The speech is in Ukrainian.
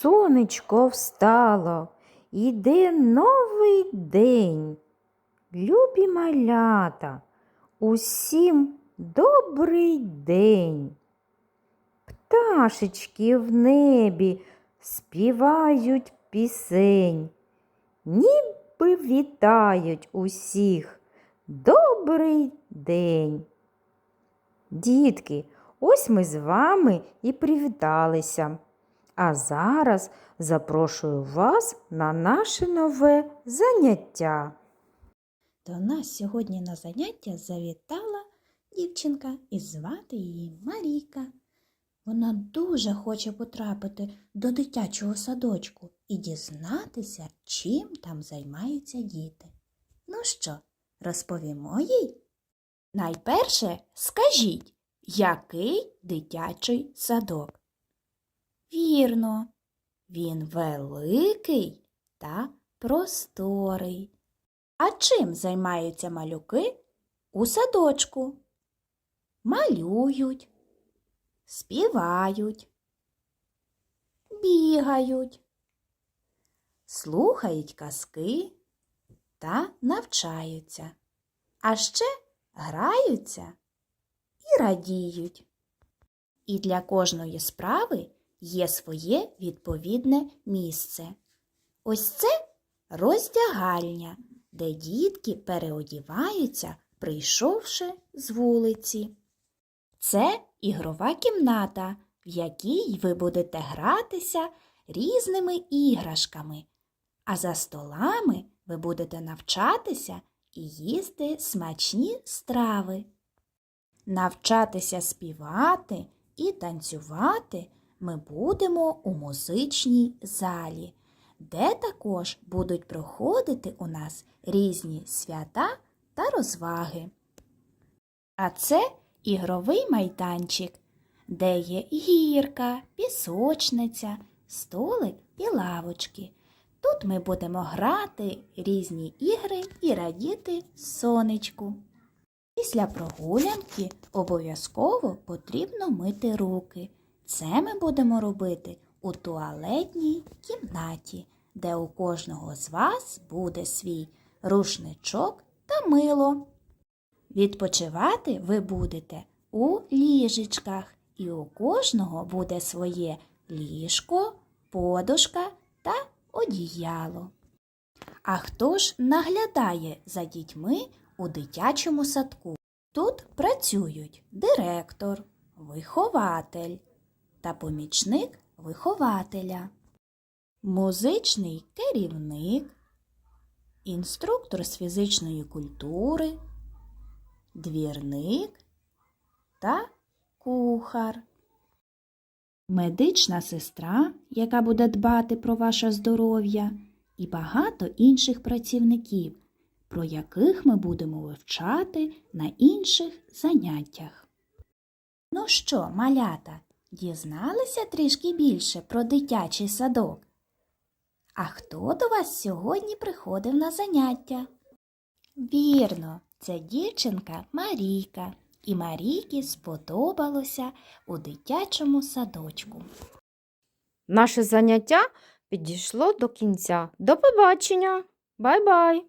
Сонечко встало, іде новий день. Любі малята, усім добрий день. Пташечки в небі співають пісень, ніби вітають усіх. Добрий день. Дітки, ось ми з вами і привіталися. А зараз запрошую вас на наше нове заняття. До нас сьогодні на заняття завітала дівчинка і звати її Марійка. Вона дуже хоче потрапити до дитячого садочку і дізнатися, чим там займаються діти. Ну що, розповімо їй? Найперше скажіть, який дитячий садок? Вірно, він великий та просторий. А чим займаються малюки у садочку? Малюють, співають, бігають, слухають казки та навчаються, а ще граються і радіють. І для кожної справи є своє відповідне місце. Ось це роздягальня, де дітки переодіваються, прийшовши з вулиці. Це ігрова кімната, в якій ви будете гратися різними іграшками, а за столами ви будете навчатися і їсти смачні страви. Навчатися співати і танцювати ми будемо у музичній залі, де також будуть проходити у нас різні свята та розваги. А це ігровий майданчик, де є гірка, пісочниця, столик і лавочки. Тут ми будемо грати різні ігри і радіти сонечку. Після прогулянки обов'язково потрібно мити руки. Це ми будемо робити у туалетній кімнаті, де у кожного з вас буде свій рушничок та мило. Відпочивати ви будете у ліжечках, і у кожного буде своє ліжко, подушка та одіяло. А хто ж наглядає за дітьми у дитячому садку? Тут працюють директор, вихователь та помічник вихователя, музичний керівник, інструктор з фізичної культури, двірник та кухар. Медична сестра, яка буде дбати про ваше здоров'я, і багато інших працівників, про яких ми будемо вивчати на інших заняттях. Ну що, малята, дізналися трішки більше про дитячий садок? А хто до вас сьогодні приходив на заняття? Вірно, це дівчинка Марійка. І Марійці сподобалося у дитячому садочку. Наше заняття підійшло до кінця. До побачення! Бай-бай!